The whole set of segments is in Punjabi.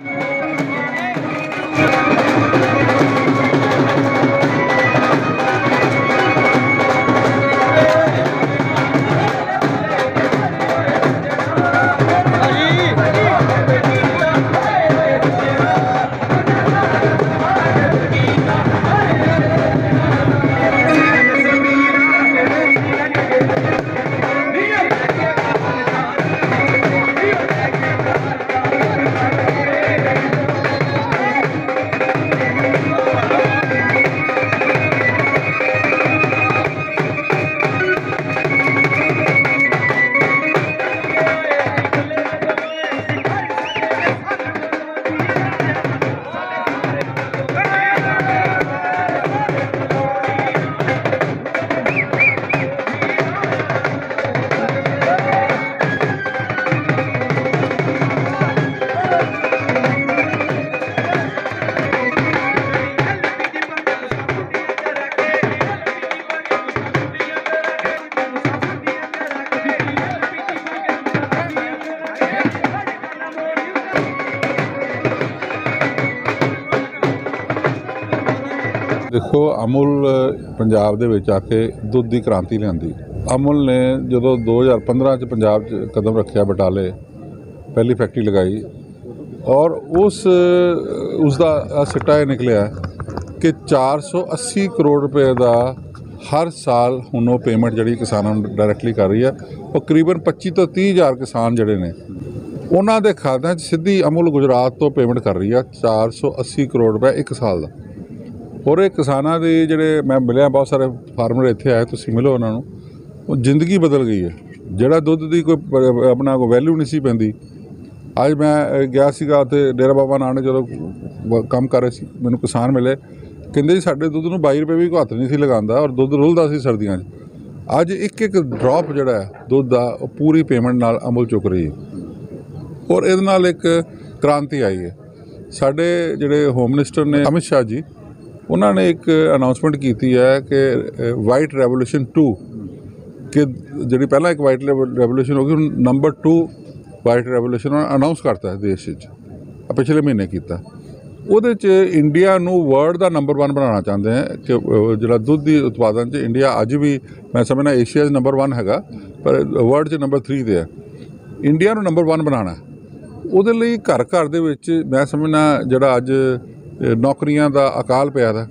you. ਦੇਖੋ, ਅਮੁਲ ਪੰਜਾਬ ਦੇ ਵਿੱਚ ਆ ਕੇ ਦੁੱਧ ਦੀ ਕ੍ਰਾਂਤੀ ਲਿਆਂਦੀ। ਅਮੁਲ ਨੇ ਜਦੋਂ 2015 ਚ ਪੰਜਾਬ 'ਚ ਕਦਮ ਰੱਖਿਆ ਬਟਾਲੇ, ਪਹਿਲੀ ਫੈਕਟਰੀ ਲਗਾਈ, ਔਰ ਉਸ ਉਸ ਦਾ ਸਿੱਟਾ ਇਹ ਨਿਕਲਿਆ ਕਿ 480 ਕਰੋੜ ਰੁਪਏ ਦਾ ਹਰ ਸਾਲ ਹੁਣ ਉਹ ਪੇਮੈਂਟ ਜਿਹੜੀ ਕਿਸਾਨਾਂ ਨੂੰ ਡਾਇਰੈਕਟਲੀ ਕਰ ਰਹੀ ਹੈ ਉਹ ਕਰੀਬਨ 25 ਤੋਂ 30 ਹਜ਼ਾਰ ਕਿਸਾਨ ਜਿਹੜੇ ਨੇ, ਉਹਨਾਂ ਦੇ ਖਾਤਿਆਂ 'ਚ ਸਿੱਧੀ ਅਮੁਲ ਗੁਜਰਾਤ ਤੋਂ ਪੇਮੈਂਟ ਕਰ ਰਹੀ ਆ 480 ਕਰੋੜ ਰੁਪਏ ਇੱਕ ਸਾਲ ਦਾ। ਔਰ ਇਹ ਕਿਸਾਨਾਂ ਦੇ ਜਿਹੜੇ ਮੈਂ ਮਿਲਿਆ, ਬਹੁਤ ਸਾਰੇ ਫਾਰਮਰ ਇੱਥੇ ਆਏ, ਤੁਸੀਂ ਮਿਲੋ ਉਹਨਾਂ ਨੂੰ। ਉਹ ਜ਼ਿੰਦਗੀ ਬਦਲ ਗਈ ਹੈ। ਜਿਹੜਾ ਦੁੱਧ ਦੀ ਕੋਈ ਆਪਣਾ ਕੋਈ ਵੈਲਿਊ ਨਹੀਂ ਸੀ ਪੈਂਦੀ। ਅੱਜ ਮੈਂ ਗਿਆ ਸੀਗਾ ਉੱਥੇ ਡੇਰਾ ਬਾਬਾ ਨਾਨਕ ਜਦੋਂ ਵ- ਕੰਮ ਕਰ ਰਹੇ ਸੀ, ਮੈਨੂੰ ਕਿਸਾਨ ਮਿਲੇ। ਕਹਿੰਦੇ ਜੀ, ਸਾਡੇ ਦੁੱਧ ਨੂੰ 22 ਰੁਪਏ ਵੀ ਕੋਈ ਹੱਥ ਨਹੀਂ ਸੀ ਲਗਾਉਂਦਾ ਔਰ ਦੁੱਧ ਰੁਲਦਾ ਸੀ ਸਰਦੀਆਂ 'ਚ। ਅੱਜ ਇੱਕ ਇੱਕ ਡ੍ਰੌਪ ਜਿਹੜਾ ਹੈ ਦੁੱਧ ਦਾ, ਉਹ ਪੂਰੀ ਪੇਮੈਂਟ ਨਾਲ ਅਮਲ ਚੁੱਕ ਰਹੀ ਹੈ। ਔਰ ਇਹਦੇ ਨਾਲ ਇੱਕ ਕ੍ਰਾਂਤੀ ਆਈ ਹੈ। ਸਾਡੇ ਜਿਹੜੇ ਹੋਮ ਮਿਨਿਸਟਰ ਨੇ ਅਮਿਤ ਸ਼ਾਹ ਜੀ ਉਹਨਾਂ ਨੇ ਇੱਕ ਅਨਾਉਂਸਮੈਂਟ ਕੀਤੀ ਹੈ ਕਿ ਵਾਈਟ ਰੈਵੋਲੂਸ਼ਨ 2 ਕਿ ਜਿਹੜੀ ਪਹਿਲਾਂ ਇੱਕ ਵਾਈਟ ਰੈਵੋਲੂਸ਼ਨ ਹੋ ਗਈ, ਹੁਣ ਨੰਬਰ 2 ਵਾਈਟ ਰੈਵੋਲੂਸ਼ਨ ਉਹਨਾਂ ਅਨਾਉਂਸ ਕਰਤਾ ਹੈ ਦੇਸ਼ ਵਿੱਚ ਪਿਛਲੇ ਮਹੀਨੇ ਕੀਤਾ। ਉਹਦੇ 'ਚ ਇੰਡੀਆ ਨੂੰ ਵਰਲਡ ਦਾ ਨੰਬਰ 1 ਬਣਾਉਣਾ ਚਾਹੁੰਦੇ ਹੈ ਕਿ ਜਿਹੜਾ ਦੁੱਧ ਦੀ ਉਤਪਾਦਨ 'ਚ ਇੰਡੀਆ ਅੱਜ ਵੀ, ਮੈਂ ਸਮਝਣਾ ਏਸ਼ੀਆ 'ਚ ਨੰਬਰ 1 ਹੈਗਾ, ਪਰ ਵਰਲਡ 'ਚ ਨੰਬਰ 3 ਤੇ ਹੈ। ਇੰਡੀਆ ਨੂੰ ਨੰਬਰ 1 ਬਣਾਉਣਾ ਉਹਦੇ ਲਈ ਘਰ ਘਰ ਦੇ ਵਿੱਚ ਮੈਂ ਸਮਝਣਾ ਜਿਹੜਾ ਅੱਜ ਨੌਕਰੀਆਂ ਦਾ ਅਕਾਲ ਪਿਆ ਦਾ।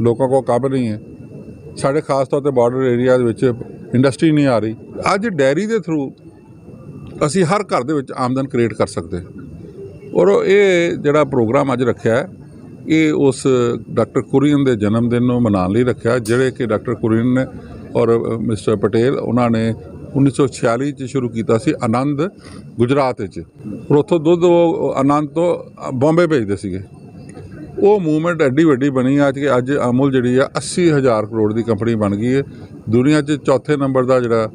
ਲੋਕਾਂ ਕੋਲ ਕੰਮ ਨਹੀਂ ਹੈ। ਸਾਡੇ ਖਾਸ ਤੌਰ ਤੇ ਬਾਰਡਰ ਏਰੀਆ ਦੇ ਵਿੱਚ ਇੰਡਸਟਰੀ ਨਹੀਂ ਆ ਰਹੀ। ਅੱਜ ਡੈਰੀ ਦੇ ਥਰੂ ਅਸੀਂ ਹਰ ਘਰ ਦੇ ਵਿੱਚ ਆਮਦਨ ਕ੍ਰੀਏਟ ਕਰ ਸਕਦੇ ਔਰ ਇਹ ਜਿਹੜਾ ਪ੍ਰੋਗਰਾਮ ਅੱਜ ਰੱਖਿਆ ਹੈ, ਇਹ ਉਸ ਡਾਕਟਰ ਕੁਰੀਨ ਦੇ ਜਨਮ ਦਿਨ ਨੂੰ ਮਨਾਉਣ ਲਈ ਰੱਖਿਆ। ਜਿਹੜੇ ਕਿ ਡਾਕਟਰ ਕੁਰੀਨ ਨੇ ਔਰ ਮਿਸਟਰ ਪਟੇਲ ਉਹਨਾਂ ਨੇ 1946 ਚ ਸ਼ੁਰੂ ਕੀਤਾ ਸੀ ਆਨੰਦ ਗੁਜਰਾਤ ਵਿੱਚ। ਔਰ ਉੱਥੋਂ ਦੁੱਧ ਉਹ ਆਨੰਦ ਤੋਂ ਬੰਬੇ ਭੇਜਦੇ ਸੀਗੇ। ਉਹ ਮੂਵਮੈਂਟ ਐਡੀ ਵੱਡੀ ਬਣੀ ਅੱਜ ਕਿ ਅੱਜ ਅਮੁਲ ਜਿਹੜੀ ਆ 80000 ਕਰੋੜ ਦੀ ਕੰਪਨੀ ਬਣ ਗਈ ਹੈ ਦੁਨੀਆ 'ਚ ਚੌਥੇ ਨੰਬਰ ਦਾ ਜਿਹੜਾ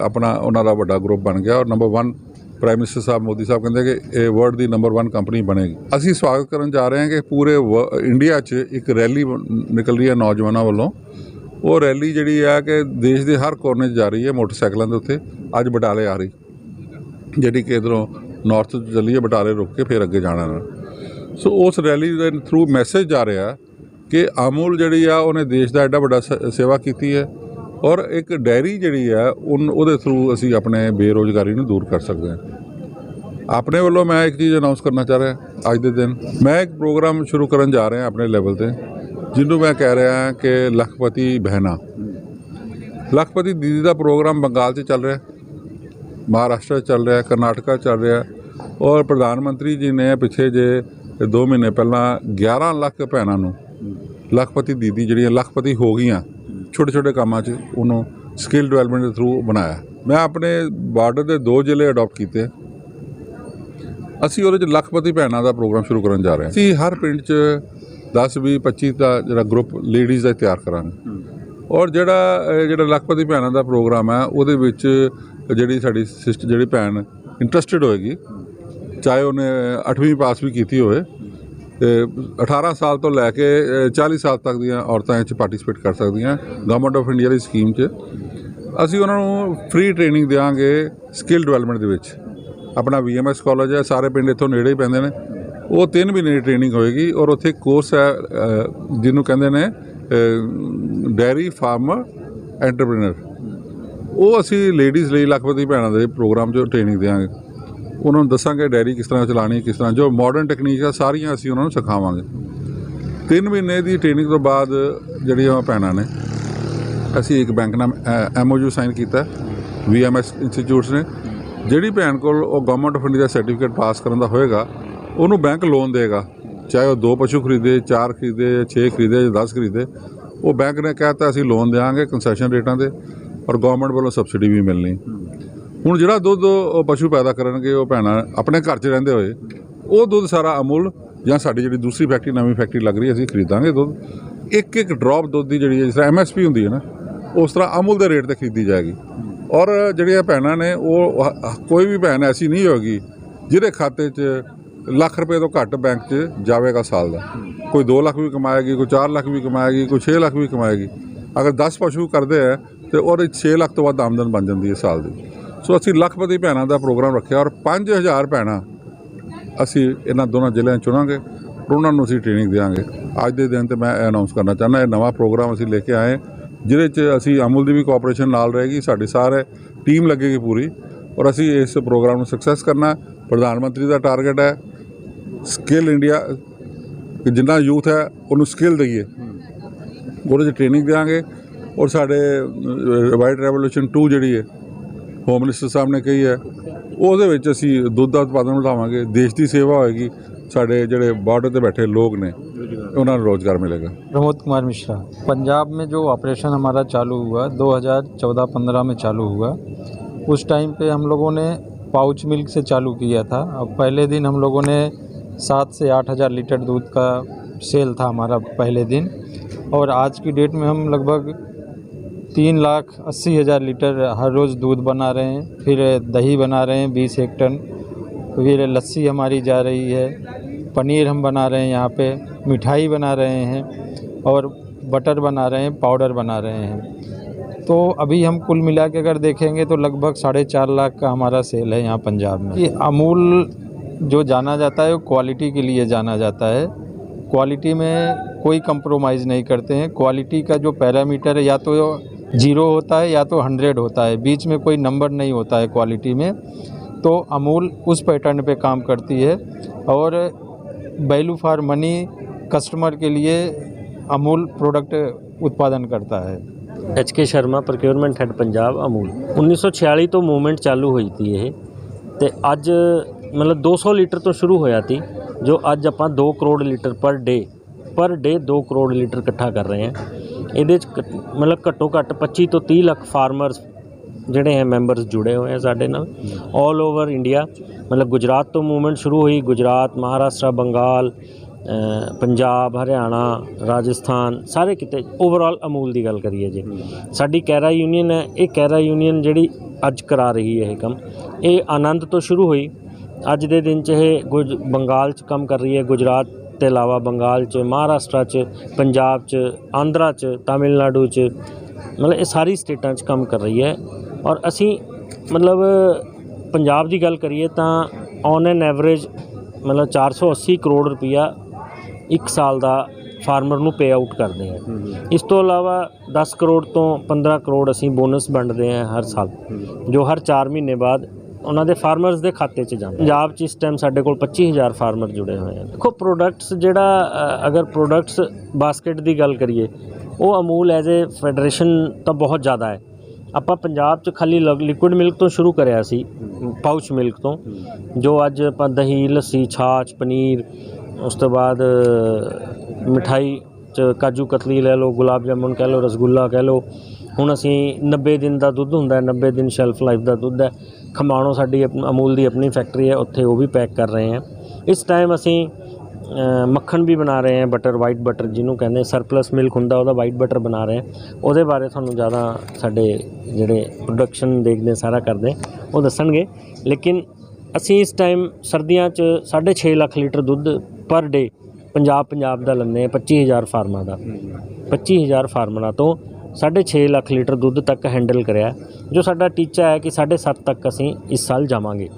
ਆਪਣਾ ਉਹਨਾਂ ਦਾ ਵੱਡਾ ਗਰੁੱਪ ਬਣ ਗਿਆ ਔਰ ਨੰਬਰ 1 ਪ੍ਰਾਈਮ ਮਿਨਿਸਟਰ ਸਾਹਿਬ ਮੋਦੀ ਸਾਹਿਬ ਕਹਿੰਦੇ ਕਿ ਇਹ ਵਰਲਡ ਦੀ ਨੰਬਰ 1 ਕੰਪਨੀ ਬਣੇਗੀ। ਅਸੀਂ ਸਵਾਗਤ ਕਰਨ ਜਾ ਰਹੇ ਹਾਂ ਕਿ ਪੂਰੇ ਵ- ਇੰਡੀਆ 'ਚ ਇੱਕ ਰੈਲੀ ਨਿਕਲ ਰਹੀ ਹੈ ਨੌਜਵਾਨਾਂ ਵੱਲੋਂ। ਉਹ ਰੈਲੀ ਜਿਹੜੀ ਆ ਕਿ ਦੇਸ਼ ਦੇ ਹਰ ਕੋਨੇ 'ਚ ਜਾ ਰਹੀ ਹੈ ਮੋਟਰਸਾਈਕਲਾਂ ਦੇ ਉੱਤੇ। ਅੱਜ ਬਟਾਲੇ ਆ ਰਹੀ। ਜਿਹੜੀ ਕਿ ਇੱਧਰੋਂ ਨਾਰਥ ਤੋਂ ਚੱਲੀ ਹੈ ਬਟਾਲੇ ਰੁਕ ਕੇ ਫਿਰ ਅੱਗੇ ਜਾਣਾ ਨਾ। ਸੋ ਉਸ ਰੈਲੀ ਦੇ ਥਰੂ ਮੈਸੇਜ ਜਾ ਰਿਹਾ ਕਿ ਅਮੂਲ ਜਿਹੜੀ ਆ, ਉਹਨੇ ਦੇਸ਼ ਦਾ ਐਡਾ ਵੱਡਾ ਸ- ਸੇਵਾ ਕੀਤੀ ਹੈ ਔਰ ਇੱਕ ਡੈਰੀ ਜਿਹੜੀ ਆ, ਉਨ, ਉਹਦੇ ਥਰੂ ਅਸੀਂ ਆਪਣੇ ਬੇਰੋਜ਼ਗਾਰੀ ਨੂੰ ਦੂਰ ਕਰ ਸਕਦੇ ਹਾਂ। ਆਪਣੇ ਵੱਲੋਂ ਮੈਂ ਇੱਕ ਚੀਜ਼ ਅਨਾਉਂਸ ਕਰਨਾ ਚਾਹ ਰਿਹਾ, ਅੱਜ ਦੇ ਦਿਨ। ਮੈਂ ਇੱਕ ਪ੍ਰੋਗਰਾਮ ਸ਼ੁਰੂ ਕਰਨ ਜਾ ਰਿਹਾ ਆਪਣੇ ਲੈਵਲ ਤੇ, ਜਿਹਨੂੰ ਮੈਂ ਕਹਿ ਰਿਹਾ ਕਿ ਲਖਪਤੀ ਬਹਿਨਾ ਲਖਪਤੀ ਦੀਦੀ ਦਾ ਪ੍ਰੋਗਰਾਮ ਬੰਗਾਲ 'ਚ ਚੱਲ ਰਿਹਾ, ਮਹਾਰਾਸ਼ਟਰ ਚੱਲ ਰਿਹਾ, ਕਰਨਾਟਕਾ ਚੱਲ ਰਿਹਾ ਔਰ ਪ੍ਰਧਾਨ ਮੰਤਰੀ ਜੀ ਨੇ ਪਿੱਛੇ ਜੇ 2 ਮਹੀਨੇ ਪਹਿਲਾਂ 11 ਲੱਖ ਭੈਣਾਂ ਨੂੰ ਲਖਪਤੀ ਦੀਦੀ ਜਿਹੜੀਆਂ ਲਖਪਤੀ ਹੋ ਗਈਆਂ ਛੋਟੇ ਛੋਟੇ ਕੰਮਾਂ 'ਚ ਉਹਨੂੰ ਸਕਿੱਲ ਡਿਵੈਲਪਮੈਂਟ ਦੇ ਥਰੂ ਬਣਾਇਆ। ਮੈਂ ਆਪਣੇ ਬਾਰਡਰ ਦੇ ਦੋ ਜ਼ਿਲ੍ਹੇ ਅਡਾਪਟ ਕੀਤੇ। ਅਸੀਂ ਉਹਦੇ 'ਚ ਲਖਪਤੀ ਭੈਣਾਂ ਦਾ ਪ੍ਰੋਗਰਾਮ ਸ਼ੁਰੂ ਕਰਨ ਜਾ ਰਹੇ ਹਾਂ। ਅਸੀਂ ਹਰ ਪਿੰਡ 'ਚ 10 20 25 ਦਾ ਜਿਹੜਾ ਗਰੁੱਪ ਲੇਡੀਜ਼ ਦਾ ਤਿਆਰ ਕਰਾਂਗੇ। ਔਰ ਜਿਹੜਾ ਜਿਹੜਾ ਲਖਪਤੀ ਭੈਣਾਂ ਦਾ ਪ੍ਰੋਗਰਾਮ ਹੈ ਉਹਦੇ ਵਿੱਚ ਜਿਹੜੀ ਸਾਡੀ ਸਿਸਟਰ ਜਿਹੜੀ ਭੈਣ ਇੰਟਰਸਟਿਡ ਹੋਏਗੀ ਚਾਹੇ ਉਹਨੇ 8ਵੀਂ ਪਾਸ ਵੀ ਕੀਤੀ ਹੋਵੇ ਤੇ 18 ਸਾਲ ਤੋਂ ਲੈ ਕੇ ਅਹ, 40 ਸਾਲ ਤੱਕ ਦੀਆਂ ਔਰਤਾਂ ਇਹ 'ਚ ਪਾਰਟਿਸਿਪੇਟ ਕਰ ਸਕਦੀਆਂ ਗਵਰਨਮੈਂਟ ਆਫ ਇੰਡੀਆ ਦੀ ਸਕੀਮ 'ਚ। ਅਸੀਂ ਉਹਨਾਂ ਨੂੰ ਫ੍ਰੀ ਟ੍ਰੇਨਿੰਗ ਦੇਵਾਂਗੇ ਸਕਿੱਲ ਡਿਵੈਲਪਮੈਂਟ ਦੇ ਵਿੱਚ। ਆਪਣਾ ਵੀਐਮਐਸ ਕਾਲਜ ਹੈ ਸਾਰੇ ਪਿੰਡ ਇੱਥੋਂ ਨੇੜੇ ਹੀ ਪੈਂਦੇ ਨੇ। ਉਹ 3 ਮਹੀਨੇ ਦੀ ਟ੍ਰੇਨਿੰਗ ਹੋਏਗੀ ਔਰ ਉੱਥੇ ਕੋਰਸ ਹੈ ਜਿਹਨੂੰ ਕਹਿੰਦੇ ਨੇ ਡੈਰੀ ਫਾਰਮਰ ਐਂਟਰਪ੍ਰੀਨਰ ਉਹ ਅਸੀਂ ਲੇਡੀਜ਼ ਲਈ ਲੱਖਪਤੀ ਭੈਣਾਂ ਦੇ ਪ੍ਰੋਗਰਾਮ 'ਚ ਟ੍ਰੇਨਿੰਗ ਦੇਵਾਂਗੇ ਉਹਨਾਂ ਨੂੰ ਦੱਸਾਂਗੇ ਡੈਰੀ ਕਿਸ ਤਰ੍ਹਾਂ ਚਲਾਣੀ, ਕਿਸ ਤਰ੍ਹਾਂ ਜੋ ਮਾਡਰਨ ਟੈਕਨੀਕ ਆ, ਸਾਰੀਆਂ ਅਸੀਂ ਉਹਨਾਂ ਨੂੰ ਸਿਖਾਵਾਂਗੇ। 3 ਮਹੀਨੇ ਦੀ ਟ੍ਰੇਨਿੰਗ ਤੋਂ ਬਾਅਦ ਜਿਹੜੀਆਂ ਭੈਣਾਂ ਨੇ, ਅਸੀਂ ਇੱਕ ਬੈਂਕ ਨਾਲ ਐਮਓਯੂ ਸਾਈਨ ਕੀਤਾ ਵੀਐਮਐਸ ਇੰਸਟੀਚਿਊਟਸ ਨੇ। ਜਿਹੜੀ ਭੈਣ ਕੋਲ ਉਹ ਗਵਰਨਮੈਂਟ ਆਫ ਇੰਡੀਆ ਦਾ ਸਰਟੀਫਿਕੇਟ ਪਾਸ ਕਰਨ ਦਾ ਹੋਏਗਾ, ਉਹਨੂੰ ਬੈਂਕ ਲੋਨ ਦੇਗਾ। ਚਾਹੇ ਉਹ ਦੋ ਪਸ਼ੂ ਖਰੀਦੇ, ਚਾਰ ਖਰੀਦੇ ਜਾਂ 6 ਖਰੀਦੇ ਜਾਂ 10 ਖਰੀਦੇ, ਉਹ ਬੈਂਕ ਨੇ ਕਹਿਤਾ ਅਸੀਂ ਲੋਨ ਦੇਵਾਂਗੇ ਕੰਸੈਸ਼ਨ ਰੇਟਾਂ ਤੇ, ਔਰ ਗਵਰਨਮੈਂਟ ਵੱਲੋਂ ਸਬਸਿਡੀ ਵੀ ਮਿਲਣੀ। ਹੁਣ ਜਿਹੜਾ ਦੁੱਧ ਉਹ ਪਸ਼ੂ ਪੈਦਾ ਕਰਨਗੇ, ਉਹ ਭੈਣਾਂ ਆਪਣੇ ਘਰ 'ਚ ਰਹਿੰਦੇ ਹੋਏ, ਉਹ ਦੁੱਧ ਸਾਰਾ ਅਮੁੱਲ ਜਾਂ ਸਾਡੀ ਜਿਹੜੀ ਦੂਸਰੀ ਫੈਕਟਰੀ ਨਵੀਂ ਫੈਕਟਰੀ ਲੱਗ ਰਹੀ ਅਸੀਂ ਖਰੀਦਾਂਗੇ ਦੁੱਧ। ਇੱਕ ਇੱਕ ਡ੍ਰੌਪ ਦੁੱਧ ਦੀ ਜਿਹੜੀ ਹੈ, ਜਿਸ ਤਰ੍ਹਾਂ ਐਮਐਸਪੀ ਹੁੰਦੀ ਹੈ ਨਾ, ਉਸ ਤਰ੍ਹਾਂ ਅਮੁੱਲ ਦੇ ਰੇਟ ਤੇ ਖਰੀਦੀ ਜਾਏਗੀ। ਔਰ ਜਿਹੜੀਆਂ ਭੈਣਾਂ ਨੇ, ਉਹ ਕੋਈ ਵੀ ਭੈਣ ਐਸੀ ਨਹੀਂ ਹੋਗੀ ਜਿਹਦੇ ਖਾਤੇ 'ਚ ਲੱਖ ਰੁਪਏ ਤੋਂ ਘੱਟ ਬੈਂਕ 'ਚ ਜਾਵੇਗਾ ਸਾਲ ਦਾ। ਕੋਈ 2 ਲੱਖ ਵੀ ਕਮਾਏਗੀ, ਕੋਈ 4 ਲੱਖ ਵੀ ਕਮਾਏਗੀ, ਕੋਈ 6 ਲੱਖ ਵੀ ਕਮਾਏਗੀ। ਅਗਰ 10 ਪਸ਼ੂ ਕਰਦੇ ਆ ਤੇ ਉਹਦੇ 'ਚ 6 ਲੱਖ ਤੋਂ ਵੱਧ ਆਮਦਨ ਬਣ ਜਾਂਦੀ ਹੈ ਸਾਲ ਦੀ। ਸੋ ਅਸੀਂ ਲੱਖਪਤੀ ਭੈਣਾਂ ਦਾ ਪ੍ਰੋਗਰਾਮ ਰੱਖਿਆ ਔਰ 5000 ਭੈਣਾਂ ਅਸੀਂ ਇਹਨਾਂ ਦੋਨਾਂ ਜ਼ਿਲ੍ਹਿਆਂ 'ਚ ਚੁਣਾਂਗੇ ਔਰ ਉਹਨਾਂ ਨੂੰ ਅਸੀਂ ਟ੍ਰੇਨਿੰਗ ਦੇਵਾਂਗੇ ਅੱਜ ਦੇ ਦਿਨ ਤੇ ਮੈਂ ਇਹ ਅਨਾਉਂਸ ਕਰਨਾ ਚਾਹੁੰਦਾ, ਇਹ ਨਵਾਂ ਪ੍ਰੋਗਰਾਮ ਅਸੀਂ ਲੈ ਕੇ ਆਏ ਜਿਹਦੇ 'ਚ ਅਸੀਂ ਅਮੁਲ ਦੀ ਵੀ ਕੋਆਪਰੇਸ਼ਨ ਨਾਲ ਰਹੇਗੀ ਸਾਡੀ ਸਾਰੇ ਟੀਮ ਲੱਗੇਗੀ ਪੂਰੀ ਔਰ ਅਸੀਂ ਇਸ ਪ੍ਰੋਗਰਾਮ ਨੂੰ ਸਕਸੈਸ ਕਰਨਾ ਪ੍ਰਧਾਨ ਮੰਤਰੀ ਦਾ ਟਾਰਗੇਟ ਹੈ ਸਕਿੱਲ ਇੰਡੀਆ ਕਿ ਜਿੰਨਾ ਯੂਥ ਹੈ, ਉਹਨੂੰ ਸਕਿੱਲ ਦਈਏ। ਉਹਦੇ 'ਚ ਟ੍ਰੇਨਿੰਗ ਦੇਵਾਂਗੇ ਔਰ ਸਾਡੇ ਵਾਈਟ ਰੈਵੋਲੂਸ਼ਨ 2 ਜਿਹੜੀ ਹੈ ਹੋਮ ਮਿਨਿਸਟਰ ਸਾਹਿਬ ਨੇ ਕਹੀ ਹੈ ਉਹਦੇ ਵਿੱਚ ਅਸੀਂ ਦੁੱਧ ਦਾ ਉਤਪਾਦਨ ਵਧਾਵਾਂਗੇ ਦੇਸ਼ ਦੀ ਸੇਵਾ ਹੋਏਗੀ ਸਾਡੇ ਜਿਹੜੇ ਬਾਰਡਰ ਤੇ ਬੈਠੇ ਲੋਕ ਨੇ ਉਹਨਾਂ ਨੂੰ ਰੋਜ਼ਗਾਰ ਮਿਲੇਗਾ प्रमोद कुमार मिश्रा पंजाब में जो ऑपरेशन हमारा चालू हुआ 2014-15 में चालू हुआ उस टाइम पे हम लोगों ने पाउच मिल्क से चालू किया था अब पहले दिन हम लोगों ने सात से आठ हज़ार लीटर दूध का सेल था हमारा पहले दिन और आज की डेट में हम लगभग तीन लाख अस्सी हज़ार लीटर हर रोज़ दूध बना रहे हैं, फिर दही बना रहे हैं बीस एक टन, फिर लस्सी हमारी जा रही है, पनीर हम बना रहे हैं यहाँ पे, मिठाई बना रहे हैं और बटर बना रहे हैं, पाउडर बना रहे हैं। तो अभी हम कुल मिला के अगर देखेंगे तो लगभग साढ़े चार लाख का हमारा सेल है यहाँ पंजाब में। ये अमूल जो जाना जाता है वो क्वालिटी के लिए जाना जाता है। क्वालिटी में कोई कंप्रोमाइज़ नहीं करते हैं। क्वालिटी का जो पैरामीटर है, या तो जीरो होता है या तो हंड्रेड होता है बीच में कोई नंबर नहीं होता है क्वालिटी में तो अमूल उस पैटर्न पे काम करती है और वैल्यू फॉर मनी कस्टमर के लिए अमूल प्रोडक्ट उत्पादन करता है H K Sharma procurement head Punjab Amul 1946 ਤੋਂ ਮੂਵਮੈਂਟ ਚਾਲੂ ਹੋਈ ਤੀ ਇਹ ਤੇ ਅੱਜ ਮਤਲਬ 200 ਲੀਟਰ ਤੋਂ ਸ਼ੁਰੂ ਹੋਇਆ ਤੀ ਜੋ ਅੱਜ ਆਪਾਂ 2 ਕਰੋੜ ਲੀਟਰ ਪਰ ਡੇ ਪਰ ਡੇ 2 ਕਰੋੜ ਲੀਟਰ ਇਕੱਠਾ ਕਰ ਰਹੇ ਹਾਂ ਇਹਦੇ ਚ ਘੱਟ- ਮਤਲਬ ਘੱਟੋ ਘੱਟ 25 ਤੋਂ 30 ਲੱਖ ਫਾਰਮਰਸ ਜਿਹੜੇ ਹੈ ਮੈਂਬਰਸ ਜੁੜੇ ਹੋਏ ਆ ਸਾਡੇ ਨਾਲ 올 ਓਵਰ ਇੰਡੀਆ ਮਤਲਬ ਗੁਜਰਾਤ ਤੋਂ ਮੂਵਮੈਂਟ ਸ਼ੁਰੂ ਹੋਈ ਗੁਜਰਾਤ ਮਹਾਰਾਸ਼ਟਰ ਬੰਗਾਲ ਅ, ਪੰਜਾਬ ਹਰਿਆਣਾ ਰਾਜਸਥਾਨ ਸਾਰੇ ਕਿਤੇ ਓਵਰਆਲ ਅਮੂਲ ਦੀ ਗੱਲ ਕਰੀਏ ਜੇ। ਸਾਡੀ ਕੈਰਾ ਯੂਨੀਅਨ ਹੈ ਇਹ ਕੈਰਾ ਯੂਨੀਅਨ ਜਿਹੜੀ ਅੱਜ ਕਰਾ ਰਹੀ ਹੈ ਇਹ ਕੰਮ। ਇਹ ਆਨੰਦ ਤੋਂ ਸ਼ੁਰੂ ਹੋਈ। ਅੱਜ ਦੇ ਦਿਨ 'ਚ ਇਹ ਗੁਜ ਬੰਗਾਲ 'ਚ ਕੰਮ ਕਰ ਰਹੀ ਹੈ ਗੁਜਰਾਤ ਤੇ ਇਲਾਵਾ ਬੰਗਾਲ 'ਚ ਮਹਾਰਾਸ਼ਟਰ 'ਚ ਪੰਜਾਬ 'ਚ ਆਂਧਰਾ 'ਚ ਤਾਮਿਲਨਾਡੂ 'ਚ ਮਤਲਬ ਇਹ ਸਾਰੀ ਸਟੇਟਾਂ 'ਚ ਕੰਮ ਕਰ ਰਹੀ ਹੈ। ਔਰ ਅਸੀਂ ਮਤਲਬ ਪੰਜਾਬ ਦੀ ਗੱਲ ਕਰੀਏ ਤਾਂ ਔਨ ਐਨ ਐਵਰੇਜ ਮਤਲਬ 480 ਕਰੋੜ ਰੁਪਈਆ ਇੱਕ ਸਾਲ ਦਾ ਫਾਰਮਰ ਨੂੰ ਪੇ ਆਊਟ ਕਰਦੇ ਹਾਂ ਇਸ ਤੋਂ ਇਲਾਵਾ 10 ਕਰੋੜ ਤੋਂ 15 ਕਰੋੜ ਅਸੀਂ ਬੋਨਸ ਵੰਡਦੇ ਹਾਂ ਹਰ ਸਾਲ ਜੋ ਹਰ 4 ਮਹੀਨੇ ਬਾਅਦ ਉਹਨਾਂ ਦੇ ਫਾਰਮਰਸ ਦੇ ਖਾਤੇ 'ਚ ਜਾਂਦਾ। ਪੰਜਾਬ 'ਚ ਇਸ ਟਾਈਮ ਸਾਡੇ ਕੋਲ 25000 ਫਾਰਮਰ ਜੁੜੇ ਹੋਏ ਹਨ। ਦੇਖੋ ਪ੍ਰੋਡਕਟਸ ਜਿਹੜਾ ਅਗਰ ਪ੍ਰੋਡਕਟਸ ਬਾਸਕਟ ਦੀ ਗੱਲ ਕਰੀਏ, ਉਹ ਅਮੂਲ ਐਜ਼ ਏ ਫੈਡਰੇਸ਼ਨ ਤਾਂ ਬਹੁਤ ਜ਼ਿਆਦਾ ਹੈ। ਆਪਾਂ ਪੰਜਾਬ 'ਚ ਖਾਲੀ ਲਿਕੁਇਡ ਮਿਲਕ ਤੋਂ ਸ਼ੁਰੂ ਕਰਿਆ ਸੀ ਪਾਊਚ ਮਿਲਕ ਤੋਂ, ਜੋ ਅੱਜ ਆਪਾਂ ਦਹੀਂ, ਲੱਸੀ, ਛਾਛ, ਪਨੀਰ, ਉਸ ਤੋਂ ਬਾਅਦ ਮਿਠਾਈ ਚ ਕਾਜੂ, ਕਤਲੀ ਲੈ ਲਓ, ਗੁਲਾਬ ਜਾਮੁਨ ਕਹਿ ਲਓ, ਰਸਗੁੱਲਾ ਕਹਿ ਲਓ ਹੁਣ ਅਸੀਂ 90 ਦਿਨ ਦਾ ਦੁੱਧ ਹੁੰਦਾ ਹੈ 90 ਦਿਨ ਸ਼ੈਲਫ ਲਾਈਫ ਦਾ ਦੁੱਧ ਹੈ। ਖਮਾਣੋ ਸਾਡੀ ਅਮੂਲ ਦੀ ਆਪਣੀ ਫੈਕਟਰੀ ਹੈ ਉੱਥੇ ਉਹ ਵੀ ਪੈਕ ਕਰ ਰਹੇ ਹਾਂ। ਇਸ ਟਾਈਮ ਅਸੀਂ ਮੱਖਣ ਵੀ ਬਣਾ ਰਹੇ ਹਾਂ ਬਟਰ ਵਾਈਟ ਬਟਰ ਜਿਹਨੂੰ ਕਹਿੰਦੇ ਸਰਪਲਸ ਮਿਲਕ ਹੁੰਦਾ ਉਹਦਾ ਵਾਈਟ ਬਟਰ ਬਣਾ ਰਹੇ ਹਾਂ। ਉਹਦੇ ਬਾਰੇ ਤੁਹਾਨੂੰ ਜ਼ਿਆਦਾ ਸਾਡੇ ਜਿਹੜੇ ਪ੍ਰੋਡਕਸ਼ਨ ਦੇਖਦੇ ਸਾਰਾ ਕਰਦੇ ਉਹ ਦੱਸਣਗੇ। ਲੇਕਿਨ ਅਸੀਂ ਇਸ ਟਾਈਮ ਸਰਦੀਆਂ 'ਚ 6.5 ਲੱਖ ਲੀਟਰ ਦੁੱਧ ਪਰ ਡੇ ਪੰਜਾਬ ਪੰਜਾਬ ਦਾ ਹਾਂ 25000 ਫਾਰਮਾਂ ਦਾ। 25000 ਫਾਰਮਰਾਂ ਤੋਂ 6.5 ਲੱਖ ਲੀਟਰ ਦੁੱਧ ਤੱਕ ਹੈਂਡਲ ਕਰਿਆ। ਜੋ ਸਾਡਾ ਟੀਚਾ ਹੈ ਕਿ 7.5 ਤੱਕ ਅਸੀਂ ਇਸ ਸਾਲ ਜਾਵਾਂਗੇ।